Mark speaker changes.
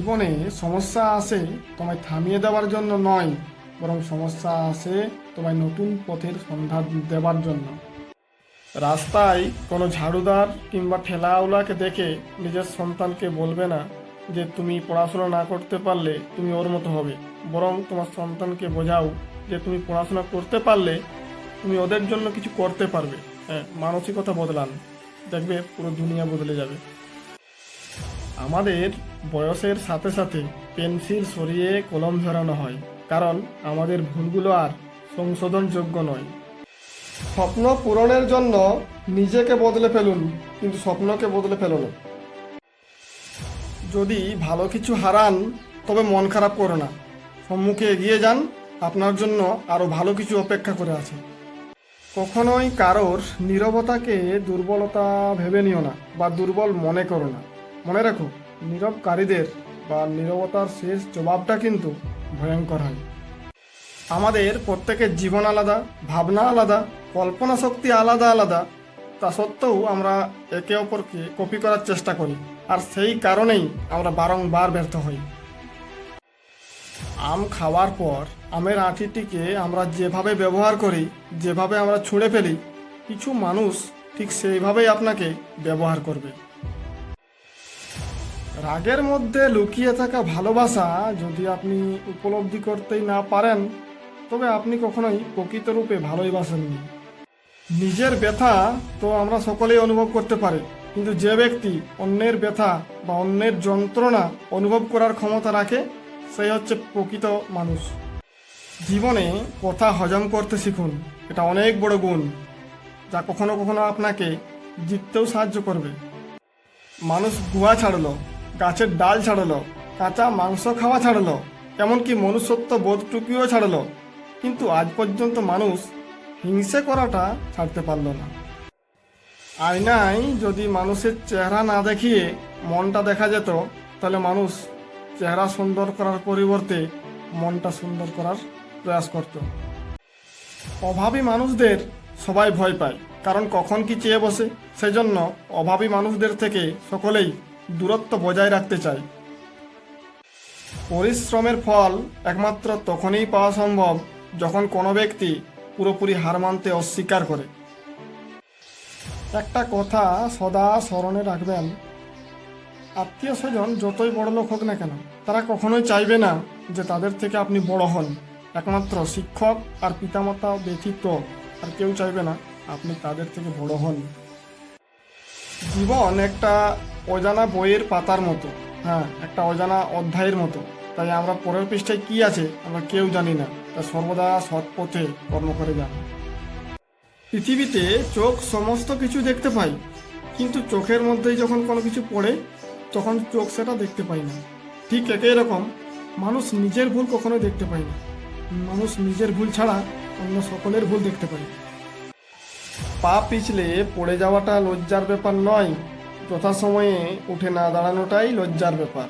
Speaker 1: জীবনে সমস্যা আসে তোমায় থামিয়ে দেওয়ার জন্য নয়, বরং সমস্যা আসে তোমায় নতুন পথের সন্ধান দেওয়ার জন্য। রাস্তায় কোনো ঝাড়ুদার কিংবা ঠেলাওলাকে দেখে নিজের সন্তানকে বলবে না যে তুমি পড়াশোনা না করতে পারলে তুমি ওর মতো হবে, বরং তোমার সন্তানকে বোঝাও যে তুমি পড়াশোনা করতে পারলে তুমি ওদের জন্য কিছু করতে পারবে। হ্যাঁ মানসিকতা বদলান, দেখবে পুরো দুনিয়া বদলে যাবে। আমাদের বয়সের সাথে সাথে পেন্সিল সরিয়ে কলম ধরানো হয়, কারণ আমাদের ভুলগুলো আর সংশোধনযোগ্য নয়। স্বপ্ন পূরণের জন্য নিজেকে বদলে ফেলুন, কিন্তু স্বপ্নকে বদলে ফেলুন যদি ভালো কিছু হারান, তবে মন খারাপ করো না। সম্মুখে এগিয়ে যান, আপনার জন্য আরও ভালো কিছু অপেক্ষা করে আছে। কখনোই কারোর নীরবতাকে দুর্বলতা ভেবে নিও না, বা দুর্বল মনে করো না। মনে রাখো নীরবকারীদের বা নীরবতার শেষ জবাবটা কিন্তু ভয়ঙ্কর হয়। আমাদের প্রত্যেকের জীবন আলাদা, ভাবনা আলাদা, কল্পনা শক্তি আলাদা আলাদা। তা সত্ত্বেও আমরা একে অপরকে কপি করার চেষ্টা করি আর সেই কারণেই আমরা বারংবার ব্যর্থ হই। আম খাওয়ার পর আমের আঁটিটিকে আমরা যেভাবে ব্যবহার করি, যেভাবে আমরা ছুঁড়ে ফেলি, কিছু মানুষ ঠিক সেইভাবেই আপনাকে ব্যবহার করবে। রাগের মধ্যে লুকিয়ে থাকা ভালোবাসা যদি আপনি উপলব্ধি করতেই না পারেন, তবে আপনি কখনোই প্রকৃত রূপে ভালোই বাসেননি। নিজের ব্যথা তো আমরা সকলেই অনুভব করতে পারি, কিন্তু যে ব্যক্তি অন্যের ব্যথা বা অন্যের যন্ত্রণা অনুভব করার ক্ষমতা রাখে, সেই হচ্ছে প্রকৃত মানুষ। জীবনে কথা হজম করতে শিখুন, এটা অনেক বড় গুণ, যা কখনো কখনো আপনাকে জিততেও সাহায্য করবে। মানুষ গুয়া ছাড়লো গাছের ডাল ছাড়লো, কাঁচা মাংস খাওয়া ছাড়লো, এমনকি মনুষ্যত্ব বোধটুকুও ছাড়লো। কিন্তু আজ পর্যন্ত মানুষ হিংসে করাটা ছাড়তে পারল না। আয়নায় যদি মানুষের চেহারা না দেখিয়ে মনটা দেখা যেত, তাহলে মানুষ চেহারা সুন্দর করার পরিবর্তে মনটা সুন্দর করার প্রয়াস করত। অভাবী মানুষদের সবাই ভয় পায়, কারণ কখন কি চেয়ে বসে? সেজন্য অভাবী মানুষদের থেকে সকলেই দূরত্ব বজায় রাখতে চাই। পরিশ্রমের ফল একমাত্র তখনই পাওয়া সম্ভব যখন কোনো ব্যক্তি পুরোপুরি হার মানতে অস্বীকার করে। একটা কথা সদা স্মরণে রাখবেন, আত্মীয় স্বজন যতই বড় লোক হোক না কেন, তারা কখনোই চাইবে না যে তাদের থেকে আপনি বড় হন। একমাত্র শিক্ষক আর পিতামাতা ব্যতীত আর কেউ চাইবে না আপনি তাদের থেকে বড় হন। জীবন একটা অজানা বইয়ের পাতার মতো। হ্যাঁ একটা অজানা অধ্যায়ের মতো। তাই আমরা পরের পৃষ্ঠায় কি আছে, আমরা কেউ জানি না। তা সর্বদা সৎ পথে কর্ম করে যান। পৃথিবীতে চোখ সমস্ত কিছু দেখতে পাই, কিন্তু চোখের মধ্যেই যখন কোনো কিছু পড়ে, তখন চোখ সেটা দেখতে পাই না। ঠিক একই রকম, মানুষ নিজের ভুল কখনোই দেখতে পায় না। মানুষ নিজের ভুল ছাড়া অন্য সকলের ভুল দেখতে পায় পা পিছলে পড়ে যাওয়াটা লজ্জার ব্যাপার নয় যথাসময়ে উঠে না দাঁড়ানোটাই লজ্জার ব্যাপার।